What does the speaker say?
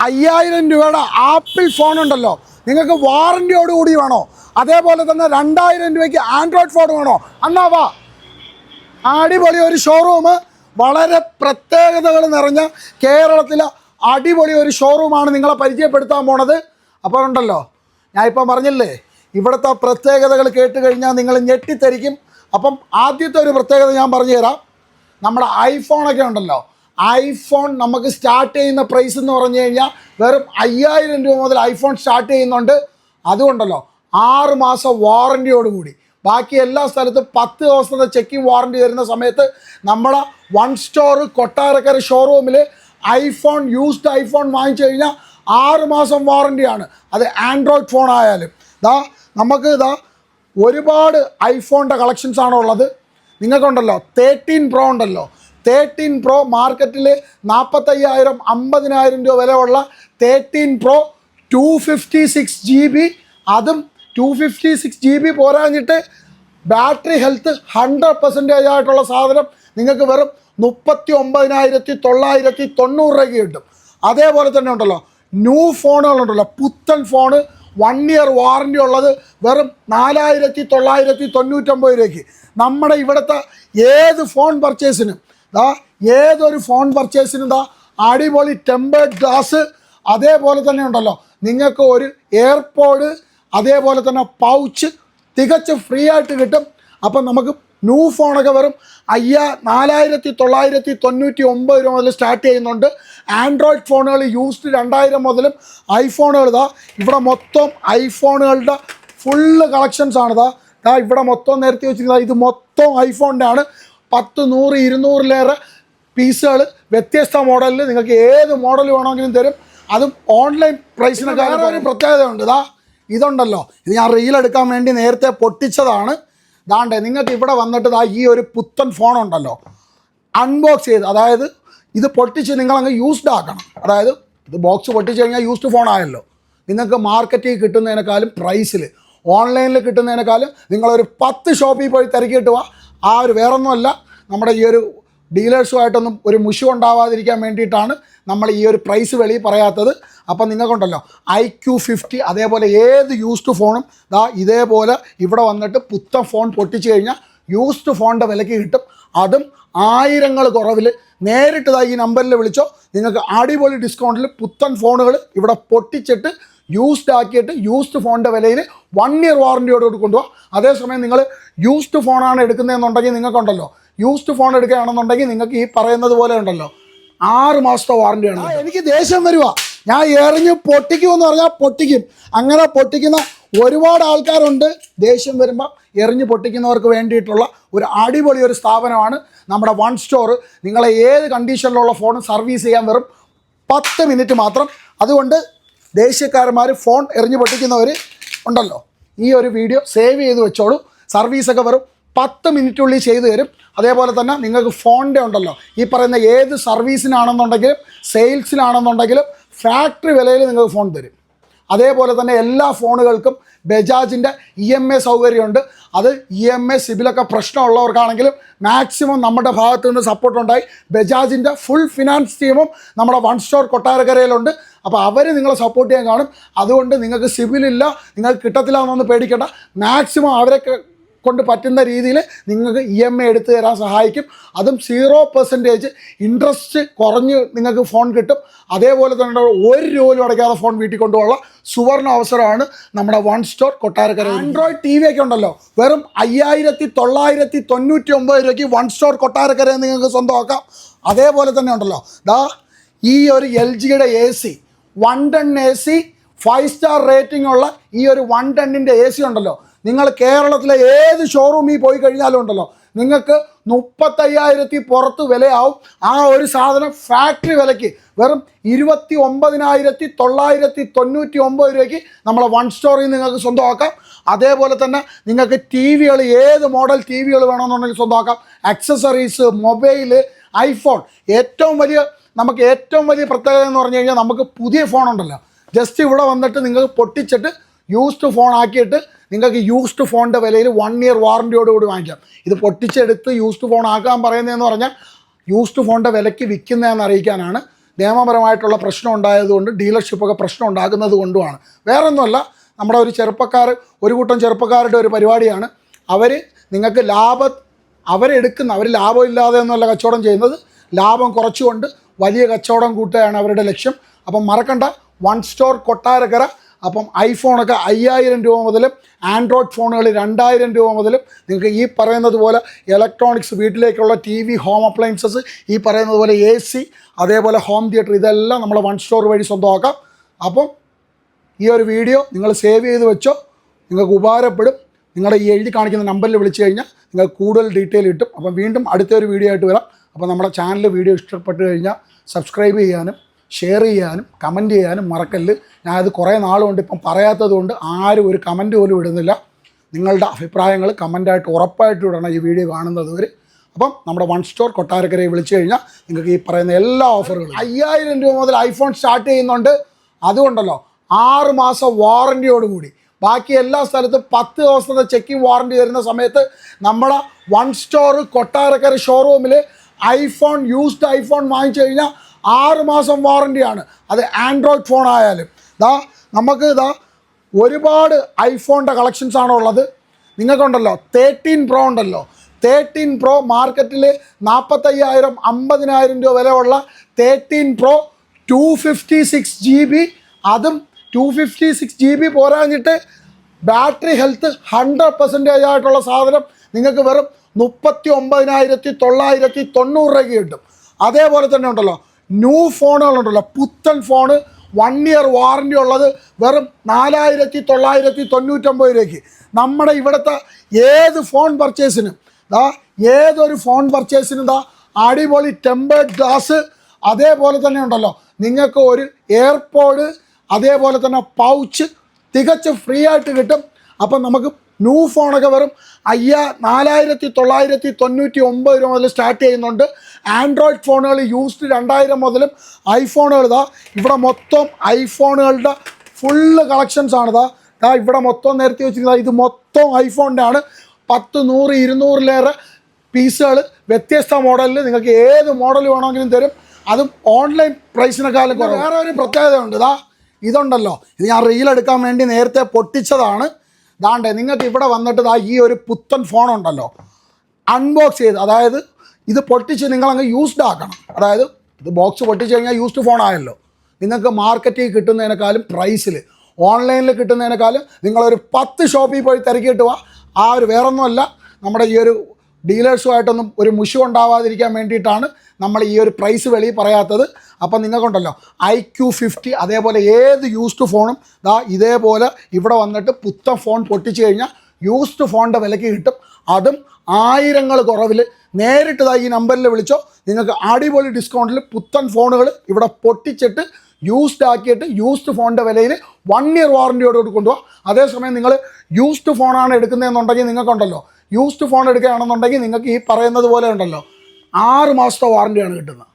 അയ്യായിരം രൂപയുടെ apple phone ഉണ്ടല്ലോ. നിങ്ങൾക്ക് വാറന്റിയോട് കൂടി വേണോ? അതേപോലെ തന്നെ രണ്ടായിരം രൂപയ്ക്ക് ആൻഡ്രോയിഡ് ഫോൺ വേണോ? അണ്ണാവാ അടിപൊളി ഒരു ഷോറൂം വളരെ പ്രത്യേകതകൾ നിറഞ്ഞ കേരളത്തിലെ അടിപൊളി ഒരു ഷോറൂമാണ് നിങ്ങളെ പരിചയപ്പെടുത്താൻ പോണത്. അപ്പോൾ ഉണ്ടല്ലോ. ഞാൻ ഇപ്പം പറഞ്ഞില്ലേ ഇവിടുത്തെ പ്രത്യേകതകൾ കേട്ട് കഴിഞ്ഞാൽ നിങ്ങൾ ഞെട്ടിത്തരിക്കും. അപ്പം ആദ്യത്തെ ഒരു പ്രത്യേകത ഞാൻ പറഞ്ഞു തരാം നമ്മുടെ ഐഫോണൊക്കെ ഉണ്ടല്ലോ. ഐഫോൺ നമുക്ക് സ്റ്റാർട്ട് ചെയ്യുന്ന പ്രൈസ് എന്ന് പറഞ്ഞു കഴിഞ്ഞാൽ വെറും അയ്യായിരം രൂപ മുതൽ ഐഫോൺ സ്റ്റാർട്ട് ചെയ്യുന്നുണ്ട്. അതുകൊണ്ടല്ലോ ആറ് മാസം വാറന്റിയോടുകൂടി ബാക്കി എല്ലാ സ്ഥലത്തും പത്ത് ദിവസത്തെ ചെക്കിംഗ് വാറന്റി തരുന്ന സമയത്ത് നമ്മളെ വൺ സ്റ്റോർ കൊട്ടാരക്കര ഷോറൂമിൽ ഐഫോൺ യൂസ്ഡ് ഐഫോൺ വാങ്ങിച്ചു കഴിഞ്ഞാൽ ആറ് മാസം വാറന്റിയാണ് അത് ആൻഡ്രോയിഡ് ഫോൺ ആയാലും. ഇതാ നമുക്ക് ഇതാ ഒരുപാട് ഐഫോണിന്റെ കളക്ഷൻസ് ആണ് ഉള്ളത് നിങ്ങൾക്കുണ്ടല്ലോ തേർട്ടീൻ പ്രോ ഉണ്ടല്ലോ. തേർട്ടീൻ പ്രോ മാർക്കറ്റിൽ നാൽപ്പത്തയ്യായിരം അമ്പതിനായിരം രൂപ വിലയുള്ള thirteen pro two fifty six G B. അതും two fifty six G B പോരാഞ്ഞിട്ട് ബാറ്ററി ഹെൽത്ത് ഹൺഡ്രഡ് പെർസെന്റേജ് ആയിട്ടുള്ള സാധനം നിങ്ങൾക്ക് വെറും മുപ്പത്തി ഒമ്പതിനായിരത്തി തൊള്ളായിരത്തി തൊണ്ണൂറ് രൂപയ്ക്ക് കിട്ടും. അതേപോലെ തന്നെ ഉണ്ടല്ലോ ന്യൂ ഫോണുകളുണ്ടല്ലോ പുത്തൻ ഫോണ് വൺ ഇയർ വാറന്റി ഉള്ളത് വെറും നാലായിരത്തി തൊള്ളായിരത്തി തൊണ്ണൂറ്റൊമ്പത് രൂപയ്ക്ക്. നമ്മുടെ ഇവിടുത്തെ ഏത് ഫോൺ പർച്ചേസിനും ദാ ഏതൊരു ഫോൺ പർച്ചേസിനും ദാ അടിപൊളി ടെമ്പേർഡ് ഗ്ലാസ് അതേപോലെ തന്നെ ഉണ്ടല്ലോ. നിങ്ങൾക്ക് ഒരു എയർപോഡ് അതേപോലെ തന്നെ പൗച്ച് തികച്ച് ഫ്രീ ആയിട്ട് കിട്ടും. അപ്പം നമുക്ക് ന്യൂ ഫോണൊക്കെ വരും അയ്യാ നാലായിരത്തി തൊള്ളായിരത്തി തൊണ്ണൂറ്റി ഒമ്പത് രൂപ മുതൽ സ്റ്റാർട്ട് ചെയ്യുന്നുണ്ട്. ആൻഡ്രോയിഡ് ഫോണുകൾ യൂസ്ഡ് രണ്ടായിരം മുതലും ഐഫോണുകൾ ഇതാ ഇവിടെ മൊത്തം ഐഫോണുകളുടെ ഫുള്ള് കളക്ഷൻസ് ആണ് ഇതാ ഇവിടെ മൊത്തം നേരത്തെ വെച്ചിരിക്കുന്നത് ഇത് മൊത്തം ഐഫോണിന്റെ ആണ്. പത്ത് നൂറ് ഇരുന്നൂറിലേറെ പീസുകൾ വ്യത്യസ്ത മോഡലിൽ നിങ്ങൾക്ക് ഏത് മോഡൽ വേണമെങ്കിലും തരും. അതും ഓൺലൈൻ പ്രൈസിന് വേറെ ഒരു പ്രത്യേകത ഉണ്ട് ഇതാ ഇതുണ്ടല്ലോ. ഇത് ഞാൻ റീൽ എടുക്കാൻ വേണ്ടി നേരത്തെ പൊട്ടിച്ചതാണ്. ദാണ്ടേ നിങ്ങൾക്ക് ഇവിടെ വന്നിട്ട് ദാ ഈ ഒരു പുത്തൻ ഫോൺ ഉണ്ടല്ലോ. അൺബോക്സ് ചെയ്ത് അതായത് ഇത് പൊട്ടിച്ച് നിങ്ങളങ്ങ് യൂസ്ഡ് ആക്കണം. അതായത് ഇത് ബോക്സ് പൊട്ടിച്ച് കഴിഞ്ഞാൽ യൂസ്ഡ് ഫോൺ ആയല്ലോ. നിങ്ങൾക്ക് മാർക്കറ്റിൽ കിട്ടുന്നതിനേക്കാളും പ്രൈസിൽ ഓൺലൈനിൽ കിട്ടുന്നതിനേക്കാളും നിങ്ങളൊരു പത്ത് ഷോപ്പിൽ പോയി തിരക്കിയിട്ട് വാ. ആ ഒരു വേറൊന്നുമല്ല. നമ്മുടെ ഈ ഒരു ഡീലേഴ്സുമായിട്ടൊന്നും ഒരു മുഷു ഉണ്ടാവാതിരിക്കാൻ വേണ്ടിയിട്ടാണ് നമ്മൾ ഈ ഒരു പ്രൈസ് വെളി പറയാത്തത്. അപ്പം നിങ്ങൾക്കുണ്ടല്ലോ ഐ ക്യു ഫിഫ്റ്റി അതേപോലെ ഏത് യൂസ്ഡ് ഫോണും ദാ ഇതേപോലെ ഇവിടെ വന്നിട്ട് പുത്തൻ ഫോൺ പൊട്ടിച്ചു കഴിഞ്ഞാൽ യൂസ്ഡ് ഫോണിന്റെ വിലയ്ക്ക് കിട്ടും. അതും ആയിരങ്ങൾ കുറവിൽ നേരിട്ട് ഈ നമ്പറിൽ വിളിച്ചോ. നിങ്ങൾക്ക് അടിപൊളി ഡിസ്കൗണ്ടിൽ പുത്തൻ ഫോണുകൾ ഇവിടെ പൊട്ടിച്ചിട്ട് യൂസ്ഡ് ആക്കിയിട്ട് യൂസ്ഡ് ഫോണിന്റെ വിലയിൽ വൺ ഇയർ വാറന്റിയോട് കൊണ്ടുപോകാം അതേസമയം നിങ്ങൾ യൂസ്ഡ് ഫോണാണ് എടുക്കുന്നതെന്നുണ്ടെങ്കിൽ നിങ്ങൾക്കുണ്ടല്ലോ. യൂസ്ഡ് ഫോൺ എടുക്കുകയാണെന്നുണ്ടെങ്കിൽ നിങ്ങൾക്ക് ഈ പറയുന്നത് പോലെ ഉണ്ടല്ലോ. ആറ് മാസത്തെ വാറന്റിയാണ് എനിക്ക് ദേഷ്യം വരുക ഞാൻ എറിഞ്ഞ് പൊട്ടിക്കുമെന്ന് പറഞ്ഞാൽ പൊട്ടിക്കും. അങ്ങനെ പൊട്ടിക്കുന്ന ഒരുപാട് ആൾക്കാരുണ്ട്. ദേഷ്യം വരുമ്പോൾ എറിഞ്ഞ് പൊട്ടിക്കുന്നവർക്ക് വേണ്ടിയിട്ടുള്ള ഒരു അടിപൊളി ഒരു സ്ഥാപനമാണ് നമ്മുടെ വൺ സ്റ്റോർ നിങ്ങളെ ഏത് കണ്ടീഷനിലുള്ള ഫോൺ സർവീസ് ചെയ്യാൻ വെറും പത്ത് മിനിറ്റ് മാത്രം. അതുകൊണ്ട് ദേശീയക്കാരന്മാർ ഫോൺ എറിഞ്ഞു പൊട്ടിക്കുന്നവർ ഉണ്ടല്ലോ. ഈ ഒരു വീഡിയോ സേവ് ചെയ്ത് വെച്ചോളൂ. സർവീസൊക്കെ വെറും പത്ത് മിനിറ്റുള്ളിൽ ചെയ്തു തരും. അതേപോലെ തന്നെ നിങ്ങൾക്ക് ഫോണിന്റെ ഉണ്ടല്ലോ. ഈ പറയുന്ന ഏത് സർവീസിനാണെന്നുണ്ടെങ്കിലും സെയിൽസിനാണെന്നുണ്ടെങ്കിലും ഫാക്ടറി വിലയിൽ നിങ്ങൾക്ക് ഫോൺ തരും. അതേപോലെ തന്നെ എല്ലാ ഫോണുകൾക്കും ബജാജിന്റെ ഇ എം എ സൗകര്യമുണ്ട്. അത് ഇ എം എ സിബിലൊക്കെ പ്രശ്നമുള്ളവർക്കാണെങ്കിലും മാക്സിമം നമ്മുടെ ഭാഗത്തു നിന്ന് സപ്പോർട്ടുണ്ടായി. ബജാജിന്റെ ഫുൾ ഫിനാൻസ് ടീമും നമ്മുടെ വൺ സ്റ്റോർ കൊട്ടാരക്കരയിലുണ്ട്. അപ്പോൾ അവർ നിങ്ങളെ സപ്പോർട്ട് ചെയ്യാൻ കാണും. അതുകൊണ്ട് നിങ്ങൾക്ക് സിബിലില്ല നിങ്ങൾക്ക് കിട്ടത്തില്ല എന്നൊന്ന് പേടിക്കേണ്ട. മാക്സിമം അവരൊക്കെ കൊണ്ട് പറ്റുന്ന രീതിയിൽ നിങ്ങൾക്ക് ഇ എം ഐ എടുത്തു തരാൻ സഹായിക്കും. അതും സീറോ പെർസെന്റേജ് ഇൻട്രസ്റ്റ് കുറഞ്ഞ് നിങ്ങൾക്ക് ഫോൺ കിട്ടും. അതേപോലെ തന്നെ ഒരു രൂപ പോലും അടയ്ക്കാതെ ഫോൺ വീട്ടിൽ കൊണ്ടുപോകാനുള്ള സുവർണ അവസരമാണ് നമ്മുടെ one store Kottarakkara. Android T V ഒക്കെ ഉണ്ടല്ലോ. വെറും അയ്യായിരത്തി തൊള്ളായിരത്തി തൊണ്ണൂറ്റി ഒമ്പത് രൂപയ്ക്ക് വൺ സ്റ്റോർ കൊട്ടാരക്കര നിങ്ങൾക്ക് സ്വന്തമാക്കാം. അതേപോലെ തന്നെ ഉണ്ടല്ലോ. ദാ ഈ ഒരു എൽ ജിയുടെ A C one ton A C five star rating ഉള്ള ഈ ഒരു വൺ ടണ്ണിന്റെ എ സി ഉണ്ടല്ലോ. നിങ്ങൾ കേരളത്തിലെ ഏത് ഷോറൂമിൽ പോയി കഴിഞ്ഞാലും ഉണ്ടല്ലോ നിങ്ങൾക്ക് മുപ്പത്തയ്യായിരത്തി പുറത്ത് വിലയാവും. ആ ഒരു സാധനം ഫാക്ടറി വിലയ്ക്ക് വെറും ഇരുപത്തി ഒമ്പതിനായിരത്തി തൊള്ളായിരത്തി തൊണ്ണൂറ്റി ഒമ്പത് രൂപയ്ക്ക് നമ്മളെ വൺ സ്റ്റോറിൽ നിങ്ങൾക്ക് സ്വന്തമാക്കാം. അതേപോലെ തന്നെ നിങ്ങൾക്ക് ടി വികൾ ഏത് മോഡൽ ടി വികൾ വേണമെന്നുണ്ടെങ്കിൽ സ്വന്തമാക്കാം. അക്സസറീസ് മൊബൈൽ ഐഫോൺ ഏറ്റവും വലിയ നമുക്ക് ഏറ്റവും വലിയ പ്രത്യേകത എന്ന് പറഞ്ഞു കഴിഞ്ഞാൽ നമുക്ക് പുതിയ ഫോൺ ഉണ്ടല്ലോ. ജസ്റ്റ് ഇവിടെ വന്നിട്ട് നിങ്ങൾ പൊട്ടിച്ചിട്ട് യൂസ്ഡ് ഫോൺ ആക്കിയിട്ട് നിങ്ങൾക്ക് യൂസ്ഡ് ഫോണിന്റെ വിലയിൽ വൺ ഇയർ വാറന്റിയോട് കൂടി വാങ്ങിക്കാം. ഇത് പൊട്ടിച്ചെടുത്ത് യൂസ്ഡ് ഫോൺ ആക്കാൻ പറയുന്നതെന്ന് പറഞ്ഞാൽ യൂസ്ഡ് ഫോണിന്റെ വിലയ്ക്ക് വിൽക്കുന്നതെന്ന് അറിയിക്കാനാണ് നിയമപരമായിട്ടുള്ള പ്രശ്നം ഉണ്ടായതുകൊണ്ട് ഡീലർഷിപ്പൊക്കെ പ്രശ്നം ഉണ്ടാകുന്നത് കൊണ്ടുമാണ്. വേറൊന്നുമല്ല നമ്മുടെ ഒരു ചെറുപ്പക്കാർ ഒരു കൂട്ടം ചെറുപ്പക്കാരുടെ ഒരു പരിപാടിയാണ്. അവർ നിങ്ങൾക്ക് ലാഭ അവരെടുക്കുന്ന അവർ ലാഭമില്ലാതെ ഒന്നുമല്ല കച്ചവടം ചെയ്യുന്നത്. ലാഭം കുറച്ചുകൊണ്ട് വലിയ കച്ചവടം കൂട്ടുകയാണ് അവരുടെ ലക്ഷ്യം. അപ്പം മറക്കണ്ട വൺ സ്റ്റോർ കൊട്ടാരക്കര അപ്പം ഐഫോണൊക്കെ അയ്യായിരം രൂപ മുതലും ആൻഡ്രോയിഡ് ഫോണുകൾ രണ്ടായിരം രൂപ മുതലും നിങ്ങൾക്ക് ഈ പറയുന്നത് പോലെ ഇലക്ട്രോണിക്സ് വീട്ടിലേക്കുള്ള ടി വി ഹോം അപ്ലയൻസസ് ഈ പറയുന്നത് പോലെ എ സി അതേപോലെ ഹോം തിയേറ്റർ ഇതെല്ലാം നമ്മൾ വൺ സ്റ്റോർ വഴി സ്വന്തമാക്കാം. അപ്പം ഈ ഒരു വീഡിയോ നിങ്ങൾ സേവ് ചെയ്ത് വെച്ചോ നിങ്ങൾക്ക് ഉപകാരപ്പെടും. നിങ്ങളുടെ ഈ എഴുതി കാണിക്കുന്ന നമ്പറിൽ വിളിച്ചു കഴിഞ്ഞാൽ നിങ്ങൾ കൂടുതൽ ഡീറ്റെയിൽ കിട്ടും. അപ്പം വീണ്ടും അടുത്തൊരു വീഡിയോ ആയിട്ട് വരാം. അപ്പോൾ നമ്മുടെ ചാനൽ വീഡിയോ ഇഷ്ടപ്പെട്ട് കഴിഞ്ഞാൽ സബ്സ്ക്രൈബ് ചെയ്യാനും ഷെയർ ചെയ്യാനും കമന്റ് ചെയ്യാനും മറക്കല്ല്. ഞാനത് കുറേ നാളുകൊണ്ട് ഇപ്പം പറയാത്തത് കൊണ്ട് ആരും ഒരു കമന്റ് പോലും ഇടുന്നില്ല. നിങ്ങളുടെ അഭിപ്രായങ്ങൾ കമന്റായിട്ട് ഉറപ്പായിട്ട് ഇടണം ഈ വീഡിയോ കാണുന്നത് വരെ അപ്പം നമ്മുടെ വൺ സ്റ്റോർ കൊട്ടാരക്കരയെ വിളിച്ചു കഴിഞ്ഞാൽ നിങ്ങൾക്ക് ഈ പറയുന്ന എല്ലാ ഓഫറുകളും അയ്യായിരം രൂപ മുതൽ ഐഫോൺ സ്റ്റാർട്ട് ചെയ്യുന്നുണ്ട്. അതുകൊണ്ടല്ലോ ആറ് മാസം വാറന്റിയോടുകൂടി ബാക്കി എല്ലാ സ്ഥലത്തും പത്ത് ദിവസത്തെ ചെക്കിംഗ് വാറന്റി തരുന്ന സമയത്ത് നമ്മുടെ വൺ സ്റ്റോർ കൊട്ടാരക്കര ഷോറൂമിൽ ഐഫോൺ യൂസ്ഡ് ഐഫോൺ വാങ്ങിച്ചു കഴിഞ്ഞാൽ ആറ് മാസം വാറന്റിയാണ് അത് ആൻഡ്രോയിഡ് ഫോൺ ആയാലും. ഇതാ നമുക്ക് ഇതാ ഒരുപാട് ഐഫോണിന്റെ കളക്ഷൻസ് ആണ് ഉള്ളത്. നിങ്ങൾക്കുണ്ടല്ലോ തേർട്ടീൻ പ്രോ ഉണ്ടല്ലോ. തേർട്ടീൻ പ്രോ മാർക്കറ്റിൽ നാൽപ്പത്തയ്യായിരം അമ്പതിനായിരം രൂപ വിലയുള്ള thirteen pro two fifty six G B അതും two fifty six G B പോരാഞ്ഞിട്ട് ബാറ്ററി ഹെൽത്ത് ഹൺഡ്രഡ് പെർസെന്റേജ് ആയിട്ടുള്ള സാധനം നിങ്ങൾക്ക് വെറും മുപ്പത്തി ഒമ്പതിനായിരത്തി തൊള്ളായിരത്തി തൊണ്ണൂറ് രൂപയ്ക്ക് കിട്ടും. അതേപോലെ തന്നെ ഉണ്ടല്ലോ ന്യൂ ഫോണുകളുണ്ടല്ലോ പുത്തൻ ഫോണ് വൺ ഇയർ വാറന്റി ഉള്ളത് വെറും നാലായിരത്തി തൊള്ളായിരത്തി തൊണ്ണൂറ്റൊമ്പത് രൂപയ്ക്ക്. നമ്മുടെ ഇവിടുത്തെ ഏത് ഫോൺ പർച്ചേസിനും ദാ ഏതൊരു ഫോൺ പർച്ചേസിനും ദാ അടിപൊളി ടെമ്പേർഡ് ഗ്ലാസ് അതേപോലെ തന്നെ ഉണ്ടല്ലോ. നിങ്ങൾക്ക് ഒരു എയർപോഡ് അതേപോലെ തന്നെ പൗച്ച് തികച്ചും ഫ്രീ ആയിട്ട് കിട്ടും. അപ്പം നമുക്ക് ന്യൂ ഫോണൊക്കെ വെറും അയ്യാ നാലായിരത്തി തൊള്ളായിരത്തി തൊണ്ണൂറ്റി ഒമ്പത് രൂപ മുതൽ സ്റ്റാർട്ട് ചെയ്യുന്നുണ്ട്. ആൻഡ്രോയിഡ് ഫോണുകൾ യൂസ്ഡ് രണ്ടായിരം മുതലും ഐഫോണുകൾ ഇതാ. ഇവിടെ മൊത്തം ഐഫോണുകളുടെ ഫുള്ള് കളക്ഷൻസ് ആണ് ഇതാ ഇവിടെ മൊത്തം നേരത്തെ വെച്ചിരിക്കുന്നത്. ഇത് മൊത്തം ഐഫോണിന്റെ ആണ് പത്ത് നൂറ് ഇരുന്നൂറിലേറെ പീസുകൾ വ്യത്യസ്ത മോഡലിൽ നിങ്ങൾക്ക് ഏത് മോഡൽ വേണമെങ്കിലും തരും. അതും ഓൺലൈൻ പ്രൈസിനെക്കാളും വേറെ ഒരു പ്രത്യേകതയുണ്ട്. ഇതാ ഇതുണ്ടല്ലോ. ഇത് ഞാൻ റീൽ എടുക്കാൻ വേണ്ടി നേരത്തെ പൊട്ടിച്ചതാണ്. ദാണ്ടേ നിങ്ങൾക്ക് ഇവിടെ വന്നിട്ട് ദാ ഈ ഒരു പുത്തൻ ഫോൺ ഉണ്ടല്ലോ. അൺബോക്സ് ചെയ്ത് അതായത് ഇത് പൊട്ടിച്ച് നിങ്ങളങ്ങ് യൂസ്ഡ് ആക്കണം. അതായത് ഇത് ബോക്സ് പൊട്ടിച്ച് കഴിഞ്ഞാൽ യൂസ്ഡ് ആയല്ലോ. നിങ്ങൾക്ക് മാർക്കറ്റിൽ കിട്ടുന്നതിനേക്കാളും പ്രൈസിൽ ഓൺലൈനിൽ കിട്ടുന്നതിനേക്കാളും നിങ്ങളൊരു പത്ത് ഷോപ്പിൽ പോയി തിരക്കിയിട്ട് വാ. ആ ഒരു വേറൊന്നുമല്ല. നമ്മുടെ ഈ ഒരു ഡീലേഴ്സുമായിട്ടൊന്നും ഒരു മുഷു ഉണ്ടാവാതിരിക്കാൻ വേണ്ടിയിട്ടാണ് നമ്മൾ ഈ ഒരു പ്രൈസ് വെളി പറയാത്തത്. അപ്പം നിങ്ങൾക്കുണ്ടല്ലോ ഐ ക്യു ഫിഫ്റ്റി അതേപോലെ ഏത് യൂസ്ഡ് ഫോണും ദാ ഇതേപോലെ ഇവിടെ വന്നിട്ട് പുത്തൻ ഫോൺ പൊട്ടിച്ചു കഴിഞ്ഞാൽ യൂസ്ഡ് ഫോണിന്റെ വിലയ്ക്ക് കിട്ടും. അതും ആയിരങ്ങൾ കുറവിൽ നേരിട്ട് ഈ നമ്പറിൽ വിളിച്ചോ നിങ്ങൾക്ക് അടിപൊളി ഡിസ്കൗണ്ടിൽ പുത്തൻ ഫോണുകൾ ഇവിടെ പൊട്ടിച്ചിട്ട് യൂസ്ഡ് ആക്കിയിട്ട് യൂസ്ഡ് ഫോണിന്റെ വിലയിൽ വൺ ഇയർ വാറന്റിയോടുകൂടി കൊണ്ടുപോകാം അതേസമയം നിങ്ങൾ യൂസ്ഡ് ഫോണാണ് എടുക്കുന്നതെന്നുണ്ടെങ്കിൽ നിങ്ങൾക്കുണ്ടല്ലോ യൂസ്ഡ് ഫോൺ എടുക്കുകയാണെന്നുണ്ടെങ്കിൽ നിങ്ങൾക്ക് ഈ പറയുന്നത് പോലെ ഉണ്ടല്ലോ. ആറ് മാസത്തെ വാറന്റിയാണ് കിട്ടുന്നത്.